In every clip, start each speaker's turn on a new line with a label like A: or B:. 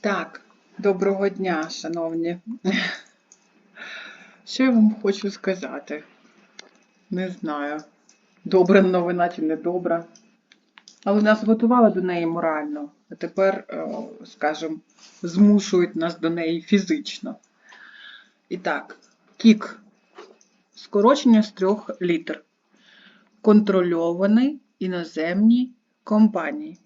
A: Так, доброго дня, шановні. Що я вам хочу сказати? Не знаю, добра новина чи не добра. Але нас готували до неї морально, а тепер, е, скажімо, змушують нас до неї фізично. І так, кік. Скорочення з трьох літер. Контрольований іноземні компанії.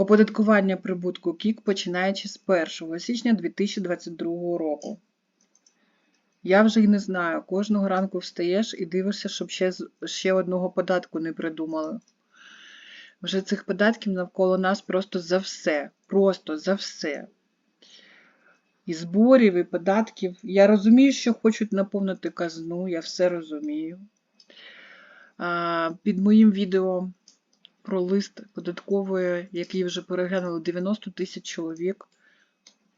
A: Оподаткування прибутку КІК починаючи з 1 січня 2022 року. Я вже й не знаю, кожного ранку встаєш і дивишся, щоб ще, ще одного податку не придумали. Вже цих податків навколо нас просто за все. Просто за все. І зборів, і податків. Я розумію, що хочуть наповнити казну, я все розумію. Під моїм відео про лист податкової, який вже переглянули 90 тисяч чоловік,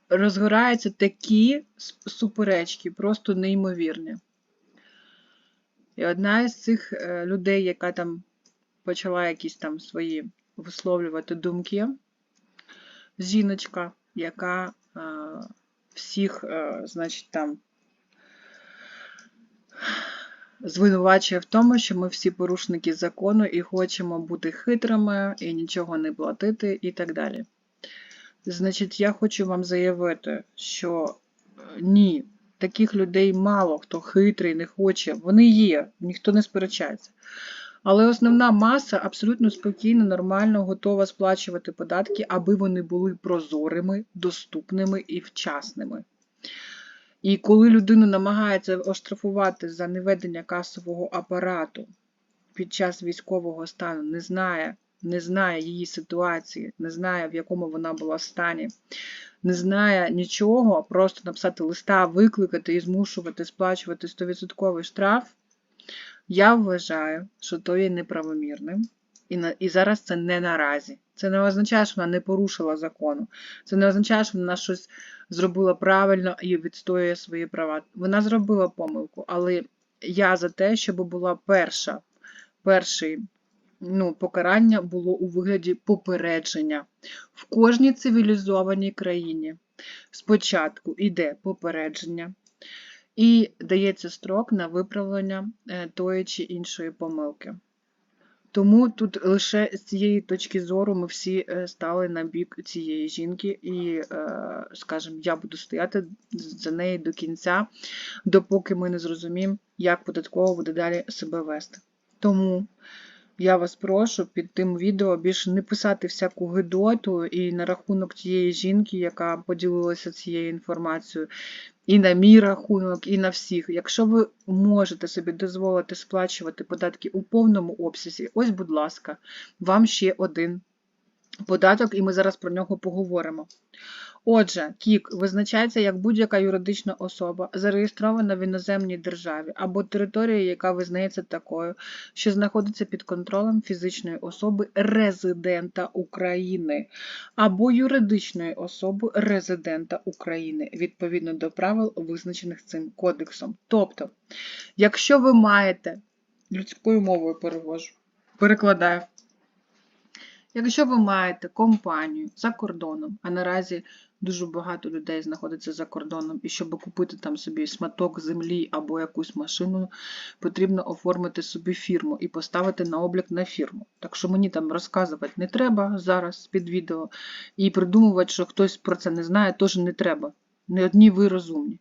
A: розгораються такі суперечки, просто неймовірні. І одна із цих е, людей, яка там почала якісь там свої висловлювати думки, жіночка, яка е, всіх, е, значить, там звинувачує в тому, що ми всі порушники закону і хочемо бути хитрими і нічого не платити, і так далі. Значить, я хочу вам заявити, що е, ні, таких людей мало хто хитрий, не хоче. Вони є, ніхто не сперечається. Але основна маса абсолютно спокійно, нормально готова сплачувати податки, аби вони були прозорими, доступними і вчасними. І коли людину намагається оштрафувати за неведення касового апарату під час військового стану, не знає, не знає її ситуації, не знає, в якому вона була стані, не знає нічого, просто написати листа, викликати і змушувати сплачувати 100% штраф, я вважаю, що то є неправомірним. І, на, і зараз це не наразі. Це не означає, що вона не порушила закону. Це не означає, що вона щось зробила правильно і відстоює свої права. Вона зробила помилку, але я за те, щоб була перша, перший ну, покарання було у вигляді попередження. В кожній цивілізованій країні спочатку йде попередження і дається строк на виправлення е, тої чи іншої помилки. Тому тут лише з цієї точки зору ми всі е, стали на бік цієї жінки, і, е, скажімо, я буду стояти за неї до кінця, допоки ми не зрозуміємо, як податково буде далі себе вести. Тому я вас прошу під тим відео більше не писати всяку гидоту і на рахунок тієї жінки, яка поділилася цією інформацією, і на мій рахунок, і на всіх. Якщо ви можете собі дозволити сплачувати податки у повному обсязі, ось, будь ласка, вам ще один податок, і ми зараз про нього поговоримо. Отже, КІК визначається як будь-яка юридична особа, зареєстрована в іноземній державі або території, яка визнається такою, що знаходиться під контролем фізичної особи резидента України або юридичної особи резидента України відповідно до правил, визначених цим кодексом. Тобто, якщо ви маєте людською мовою перевожу, перекладаю. Якщо ви маєте компанію за кордоном, а наразі дуже багато людей знаходиться за кордоном, і щоб купити там собі шматок землі або якусь машину, потрібно оформити собі фірму і поставити на облік на фірму. Так що мені там розказувати не треба зараз під відео, і придумувати, що хтось про це не знає, теж не треба. Не одні ви розумні.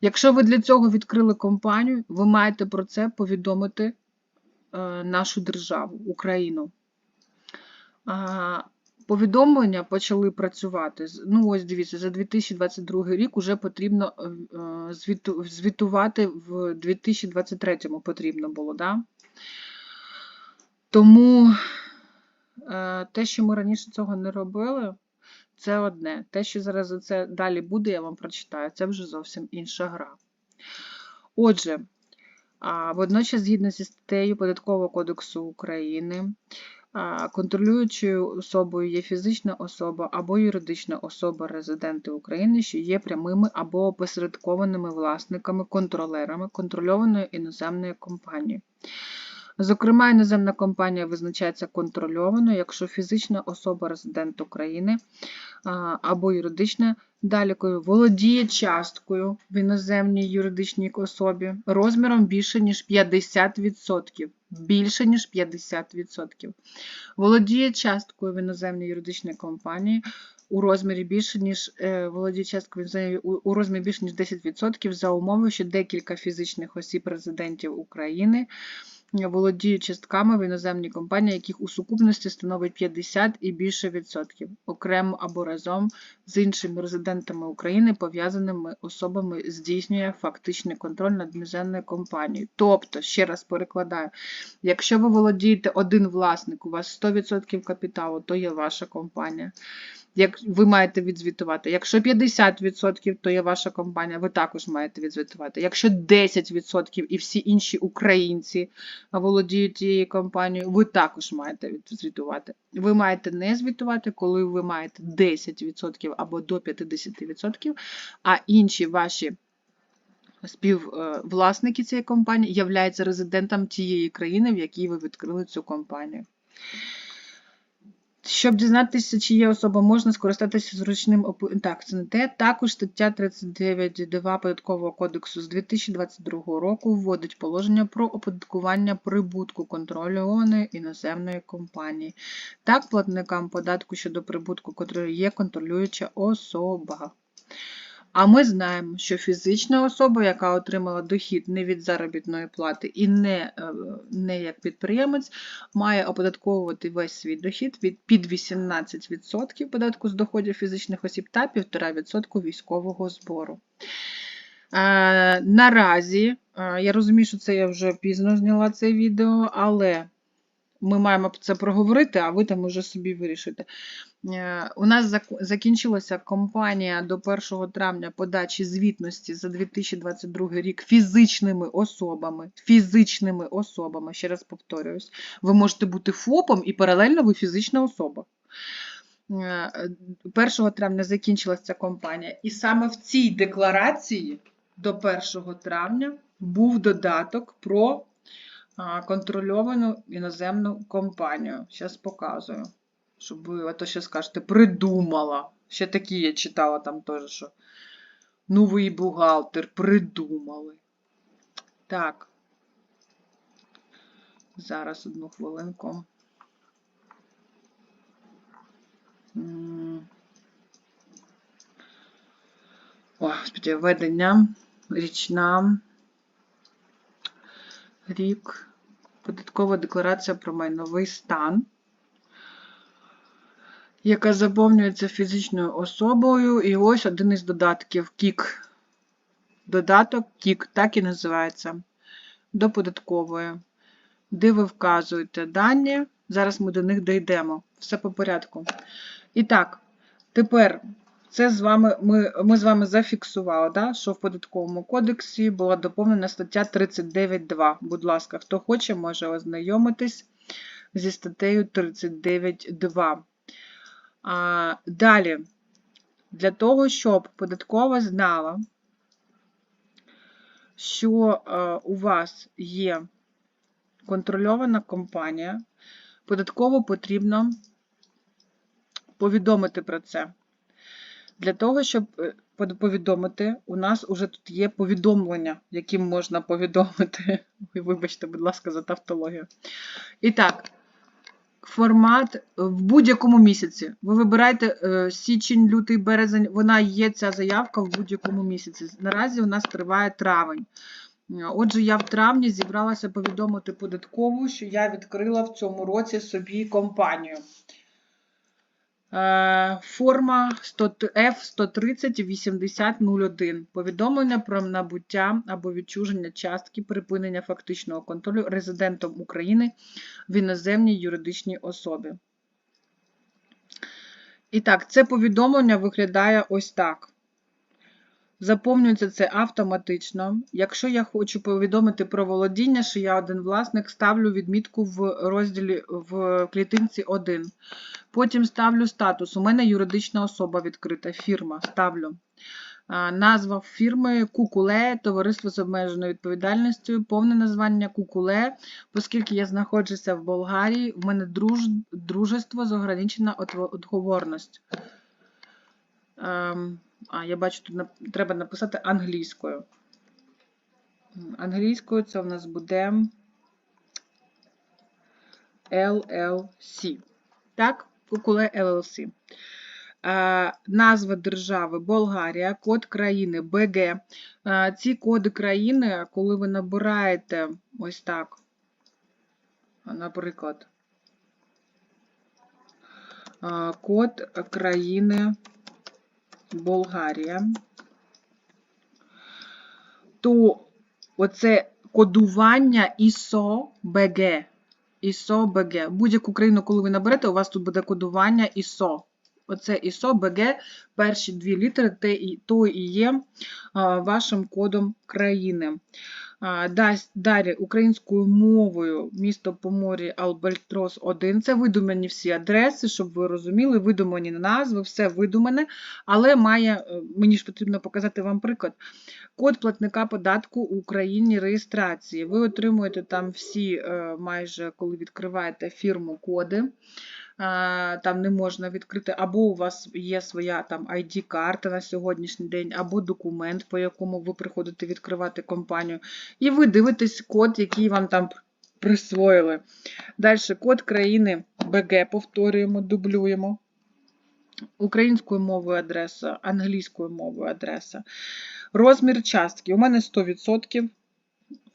A: Якщо ви для цього відкрили компанію, ви маєте про це повідомити е, нашу державу, Україну. Повідомлення почали працювати. Ну, ось дивіться, за 2022 рік вже потрібно е, е, звіту- звітувати в 2023 потрібно було, да? Тому е, те, що ми раніше цього не робили, це одне. Те, що зараз за це далі буде, я вам прочитаю, це вже зовсім інша гра. Отже, водночас, згідно зі статтею Податкового кодексу України, Контролюючою особою є фізична особа або юридична особа резиденти України, що є прямими або опосередкованими власниками, контролерами контрольованої іноземної компанії. Зокрема, іноземна компанія визначається контрольовано, якщо фізична особа резидент України або юридична далі володіє часткою в іноземній юридичній особі розміром більше, ніж 50%. Більше, ніж 50%. Володіє часткою в іноземній юридичній компанії у розмірі більше, ніж е, володіє часткою у розмірі більше, ніж 10% за умови, що декілька фізичних осіб резидентів України володіють частками в іноземній компанії, яких у сукупності становить 50 і більше відсотків, окремо або разом з іншими резидентами України, пов'язаними особами, здійснює фактичний контроль над іноземною компанією. Тобто, ще раз перекладаю, якщо ви володієте один власник, у вас 100% капіталу, то є ваша компанія. Як ви маєте відзвітувати. Якщо 50%, то є ваша компанія, ви також маєте відзвітувати. Якщо 10% і всі інші українці володіють цією компанією, ви також маєте відзвітувати. Ви маєте не звітувати, коли ви маєте 10% або до 50%, а інші ваші співвласники цієї компанії являються резидентом тієї країни, в якій ви відкрили цю компанію. Щоб дізнатися, чи є особа, можна скористатися зручним Так, це не те. Також стаття 39.2 Податкового кодексу з 2022 року вводить положення про оподаткування прибутку контрольованої іноземної компанії. Так, платникам податку щодо прибутку контролю є контролююча особа. А ми знаємо, що фізична особа, яка отримала дохід не від заробітної плати і не, е, не як підприємець, має оподатковувати весь свій дохід від під 18% податку з доходів фізичних осіб та 1,5% військового збору. Е, наразі, е, я розумію, що це я вже пізно зняла це відео, але ми маємо це проговорити, а ви там уже собі вирішите. Е, У нас закінчилася кампанія до 1 травня подачі звітності за 2022 рік фізичними особами. Фізичними особами, ще раз повторююсь, ви можете бути ФОПом і паралельно ви фізична особа. Е, 1 травня закінчилася ця кампанія, і саме в цій декларації до 1 травня був додаток про контрольовану іноземну компанію. Зараз показую. Щоб ви, а то ще скажете, придумала. Ще такі я читала там теж, що новий бухгалтер придумали. Так. Зараз одну хвилинку. О, господи, ведення, річна, рік, податкова декларація про майновий стан, яка заповнюється фізичною особою. І ось один із додатків КІК. Додаток КІК, так і називається, до податкової, де ви вказуєте дані. Зараз ми до них дійдемо. Все по порядку. І так, тепер це з вами, ми, ми з вами зафіксували, да, що в податковому кодексі була доповнена стаття 39.2. Будь ласка, хто хоче, може ознайомитись зі статтею 39.2. А, далі, для того, щоб податкова знала, що е, у вас є контрольована компанія, податково потрібно повідомити про це. Для того, щоб е, повідомити, у нас уже тут є повідомлення, яким можна повідомити. Ой, Вибачте, будь ласка, за тавтологію. І так, формат в будь-якому місяці. Ви вибираєте е, січень, лютий, березень. Вона є ця заявка в будь-якому місяці. Наразі у нас триває травень. Е, Отже, я в травні зібралася повідомити податкову, що я відкрила в цьому році собі компанію. Е, Форма 100 F130 8001. Повідомлення про набуття або відчуження частки припинення фактичного контролю резидентом України в іноземній юридичній особі. І так, це повідомлення виглядає ось так. Заповнюється це автоматично. Якщо я хочу повідомити про володіння, що я один власник, ставлю відмітку в розділі в клітинці 1. Потім ставлю статус. У мене юридична особа відкрита, фірма. Ставлю. Назва фірми Кукуле, товариство з обмеженою відповідальністю, повне названня Кукуле, оскільки я знаходжуся в Болгарії, в мене друж, дружество з ограничена відговорність. А, я бачу, тут треба написати англійською. Англійською це в нас буде LLC. Так, Кукуле LLC. Назва держави Болгарія, код країни БГ. Ці коди країни, коли ви набираєте ось так, наприклад, код країни Болгарія, то оце кодування ISO BG. ISO BG. Будь-яку країну, коли ви наберете, у вас тут буде кодування ISO. Оце ISO BG, перші дві літери, те і, то і є вашим кодом країни. А, дас- Далі українською мовою місто Поморі Албальтрос 1. Це видумані всі адреси, щоб ви розуміли, видумані назви, все видумане, але має, е, мені ж потрібно показати вам приклад. Код платника податку у Україні реєстрації. Ви отримуєте там всі, е, майже коли відкриваєте фірму, коди. Там не можна відкрити, або у вас є своя там ID-карта на сьогоднішній день, або документ, по якому ви приходите відкривати компанію, і ви дивитесь код, який вам там присвоїли. Далі код країни БГ повторюємо, дублюємо. Українською мовою адреса, англійською мовою адреса. Розмір частки. У мене 100%.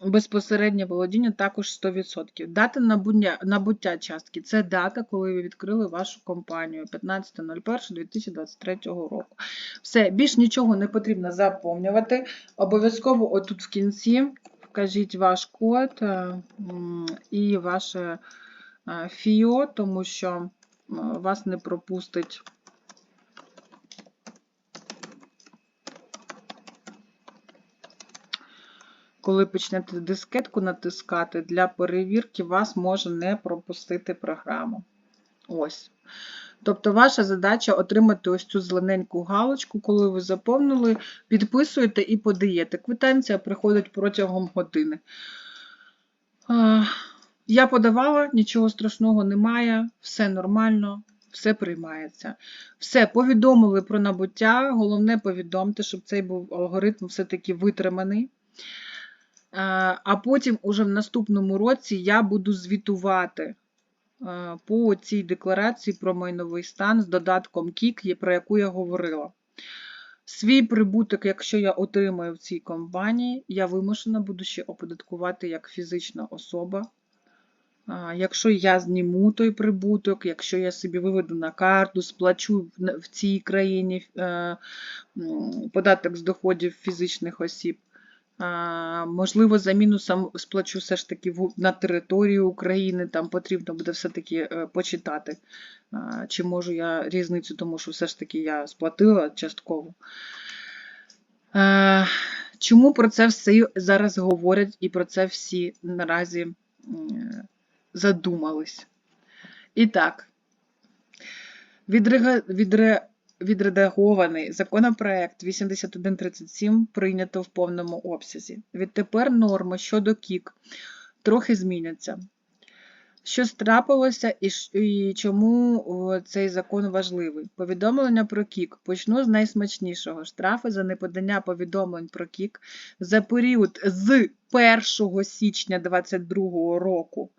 A: Безпосереднє володіння також 100%. Дата набуття, набуття частки це дата, коли ви відкрили вашу компанію 15.01.2023 року. Все, більш нічого не потрібно заповнювати. Обов'язково отут в кінці вкажіть ваш код е, і ваше е, ФІО, тому що е, вас не пропустить. Коли почнете дискетку натискати для перевірки, вас може не пропустити програму. Ось. Тобто, ваша задача отримати ось цю зелененьку галочку, коли ви заповнили, підписуєте і подаєте. Квитанція приходить протягом години. Я подавала, нічого страшного немає, все нормально, все приймається. Все, повідомили про набуття. Головне повідомте, щоб цей був алгоритм все-таки витриманий. Е, А потім, уже в наступному році, я буду звітувати е, по цій декларації про майновий стан з додатком КІК, про яку я говорила. Свій прибуток, якщо я отримаю в цій компанії, я вимушена буду ще оподаткувати як фізична особа. Якщо я зніму той прибуток, якщо я собі виведу на карту, сплачу в цій країні е, податок з доходів фізичних осіб, Можливо, заміну сам сплачу все ж таки на територію України, там потрібно буде все-таки е, почитати, чи можу я різницю, тому що все ж таки я сплатила частково. Чому про це все зараз говорять і про це всі наразі задумались? І так, відрега- відре- Відредагований законопроект 8137 прийнято в повному обсязі. Відтепер норми щодо КІК трохи зміняться. Що трапилося і, і чому цей закон важливий? Повідомлення про КІК. Почну з найсмачнішого. Штрафи за неподання повідомлень про КІК за період з 1 січня 2022 року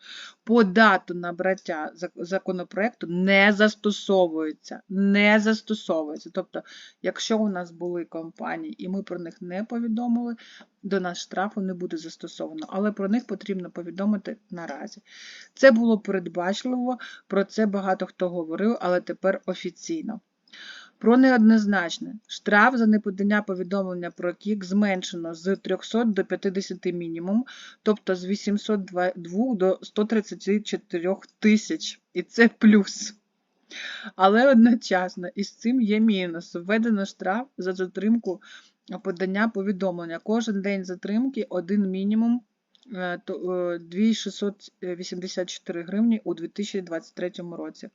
A: по дату набраття законопроекту не застосовуються. Не застосовуються. Тобто, якщо у нас були компанії і ми про них не повідомили, до нас штрафу не буде застосовано, але про них потрібно повідомити наразі. Це було передбачливо, про це багато хто говорив, але тепер офіційно. Про неоднозначне. Штраф за неподання повідомлення про КІК зменшено з 300 до 50 мінімум, тобто з 802 до 134 тисяч. І це плюс. Але одночасно із цим є мінус. Введено штраф за затримку подання повідомлення. Кожен день затримки один мінімум е, то, е, 2684 гривні у 2023 році.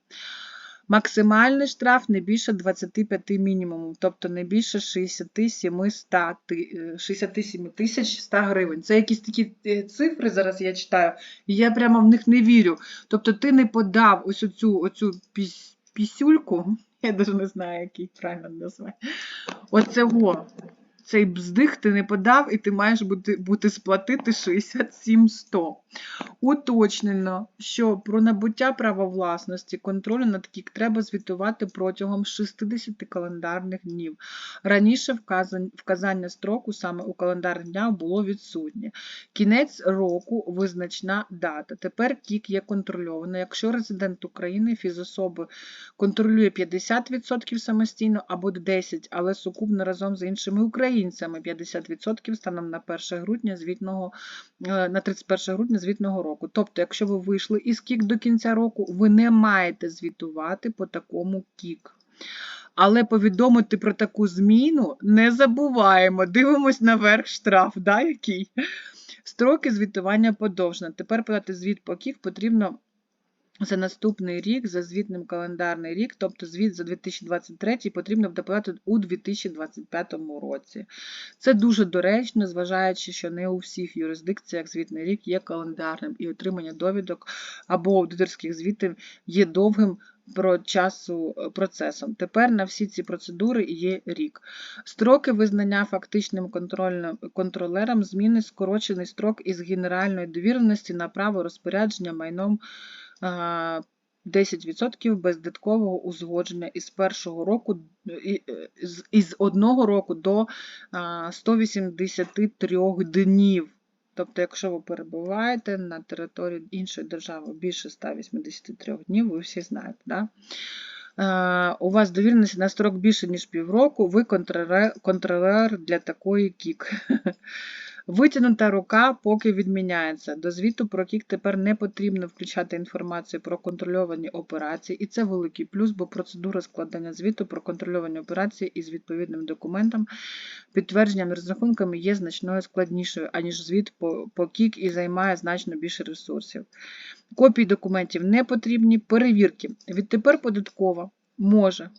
A: Максимальний штраф не більше 25 мінімумів, тобто не більше 67 100 ти- е, 67 тисяч 100 гривень. Це якісь такі е, цифри зараз я читаю, і я прямо в них не вірю. Тобто ти не подав ось оцю, оцю піс- пісюльку, я навіть не знаю, який правильно назвати. Оцього. Цей бздих ти не подав, і ти маєш бути, бути сплатити 67 100. Уточнено, що про набуття права власності контролю над КІК треба звітувати протягом 60 календарних днів. Раніше вказан- вказання строку саме у календар дня було відсутнє. Кінець року визначна дата. Тепер КІК є контрольовано. Якщо резидент України фізособи контролює 50% самостійно або 10%, але сукупно разом з іншими українцями 50% станом на 1 грудня звітного е, на 31 грудня звітного року. Тобто, якщо ви вийшли із КІК до кінця року, ви не маєте звітувати по такому КІК. Але повідомити про таку зміну не забуваємо. Дивимось наверх штраф, да, який? Строки звітування подовжено. Тепер подати звіт по КІК потрібно за наступний рік, за звітним календарний рік, тобто звіт за 2023 потрібно подати у 2025 році. Це дуже доречно, зважаючи, що не у всіх юрисдикціях звітний рік є календарним, і отримання довідок або аудиторських звітів є довгим про часу е, процесом. Тепер на всі ці процедури є рік. Строки визнання фактичним контролером зміни скорочений строк із генеральної довіреності на право розпорядження майном 10% без додаткового узгодження із першого року е, із одного року до 183 днів. Тобто, якщо ви перебуваєте на території іншої держави більше 183 днів, ви всі знаєте, да? У вас довіреність на строк більше, ніж півроку, ви контролер для такої кік. Витягнута рука поки відміняється. До звіту про кік тепер не потрібно включати інформацію про контрольовані операції, і це великий плюс, бо процедура складання звіту про контрольовані операції із відповідним документом, підтвердженням розрахунками є значною складнішою, аніж звіт по, по кік і займає значно більше ресурсів. Копії документів не потрібні, перевірки. Відтепер податкова може,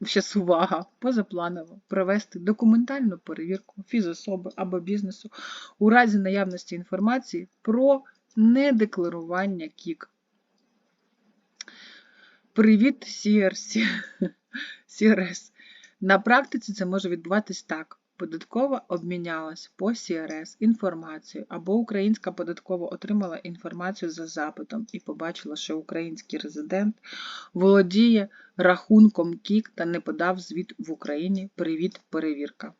A: зараз увага, позапланово провести документальну перевірку фізособи або бізнесу у разі наявності інформації про недекларування КІК. Привіт, CRC. CRS. На практиці це може відбуватись так. Податкова обмінялась по CRS інформацією, або українська податкова отримала інформацію за запитом і побачила, що український резидент володіє рахунком КІК та не подав звіт в Україні. Привіт, перевірка.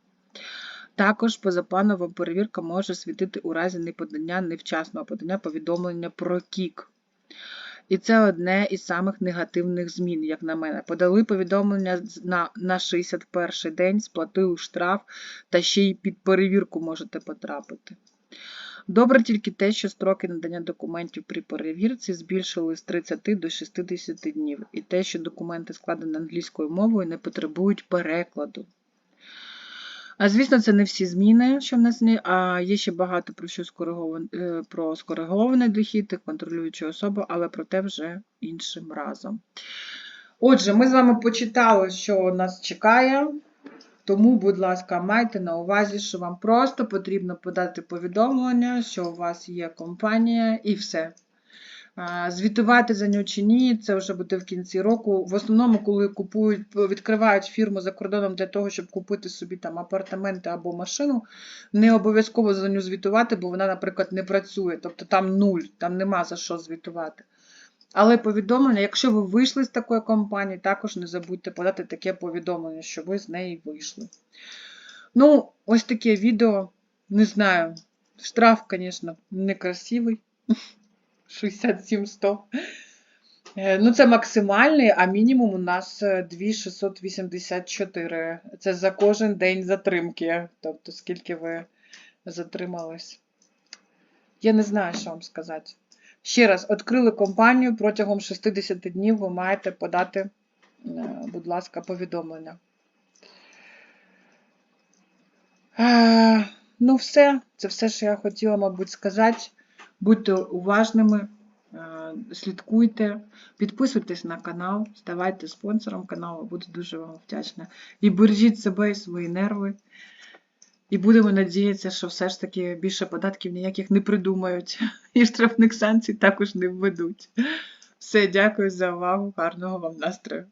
A: Також позапланова перевірка може світити у разі неподання невчасного подання повідомлення про КІК. І це одне із самих негативних змін, як на мене. Подали повідомлення на, на 61 день, сплатили штраф та ще й під перевірку можете потрапити. Добре тільки те, що строки надання документів при перевірці збільшили з 30 до 60 днів, і те, що документи складені англійською мовою, не потребують перекладу. А звісно, це не всі зміни, що внесені, а є ще багато про що скоригован- е, про скоригований дохід і контролюючу особу, але про те вже іншим разом. Отже, ми з вами почитали, що нас чекає. Тому, будь ласка, майте на увазі, що вам просто потрібно подати повідомлення, що у вас є компанія, і все. Звітувати за нього чи ні, це вже буде в кінці року. В основному, коли купують, відкривають фірму за кордоном для того, щоб купити собі там апартаменти або машину, не обов'язково за нього звітувати, бо вона, наприклад, не працює. Тобто там нуль, там нема за що звітувати. Але повідомлення, якщо ви вийшли з такої компанії, також не забудьте подати таке повідомлення, що ви з неї вийшли. Ну, ось таке відео. Не знаю. Штраф, звісно, некрасивий. 67-100. Е, Ну, це максимальний, а мінімум у нас е, 2684. Це за кожен день затримки. Тобто, скільки ви затримались. Я не знаю, що вам сказати. Ще раз, відкрили компанію, протягом 60 днів ви маєте подати, е, будь ласка, повідомлення. Е, Ну, все. Це все, що я хотіла, мабуть, сказати. Будьте уважними, Е, Слідкуйте, підписуйтесь на канал, ставайте спонсором каналу, буду дуже вам вдячна. І бережіть себе і свої нерви. І будемо надіятися, що все ж таки більше податків ніяких не придумають, і штрафних санкцій також не введуть. Все, дякую за увагу, гарного вам настрою.